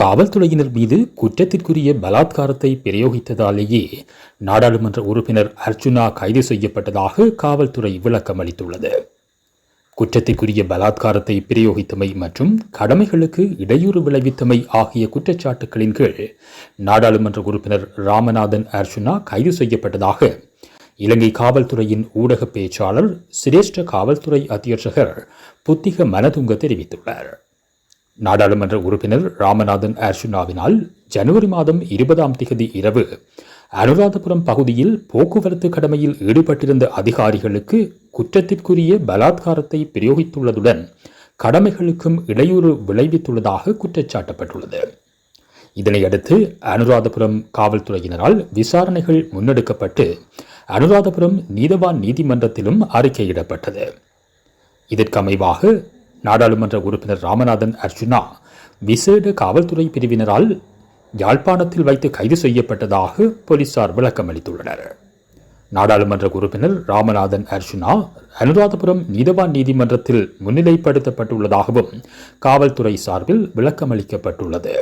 காவல்துறையினர் மீது குற்றத்திற்குரிய பலாத்காரத்தை பிரயோகித்ததாலேயே நாடாளுமன்ற உறுப்பினர் அர்ஜுனா கைது செய்யப்பட்டதாக காவல்துறை விளக்கம் அளித்துள்ளது. குற்றத்திற்குரிய பலாத்காரத்தை பிரயோகித்தமை மற்றும் கடமைகளுக்கு இடையூறு விளைவித்தமை ஆகிய குற்றச்சாட்டுகளின் கீழ் நாடாளுமன்ற உறுப்பினர் ராமநாதன் அர்ஜுனா கைது செய்யப்பட்டதாக இலங்கை காவல்துறையின் ஊடக பேச்சாளர் சிரேஷ்ட காவல்துறை அத்தியட்சகர் புத்திக மனதுங்க தெரிவித்துள்ளார். நாடாளுமன்ற உறுப்பினர் ராமநாதன் அர்ஜுனாவினால் ஜனவரி மாதம் இருபதாம் திகதி இரவு அனுராதபுரம் பகுதியில் போக்குவரத்து கடமையில் ஈடுபட்டிருந்த அதிகாரிகளுக்கு குற்றத்திற்குரிய பலாத்காரத்தை பிரயோகித்துள்ளதுடன் கடமைகளுக்கும் இடையூறு விளைவித்துள்ளதாக குற்றச்சாட்டப்பட்டுள்ளது. இதனையடுத்து அனுராதபுரம் காவல்துறையினரால் விசாரணைகள் முன்னெடுக்கப்பட்டு அனுராதபுரம் நீதவான் நீதிமன்றத்திலும் அறிக்கையிடப்பட்டது. இதற்கமைவாக நாடாளுமன்ற உறுப்பினர் ராமநாதன் அர்ஜுனா விசேட காவல்துறை பிரிவினரால் யாழ்ப்பாணத்தில் வைத்து கைது செய்யப்பட்டதாக போலீசார் விளக்கம் அளித்துள்ளனர். நாடாளுமன்ற உறுப்பினர் ராமநாதன் அர்ஜுனா அனுராதபுரம் நீதவான் நீதிமன்றத்தில் முன்னிலைப்படுத்தப்பட்டுள்ளதாகவும் காவல்துறை சார்பில் விளக்கமளிக்கப்பட்டுள்ளது.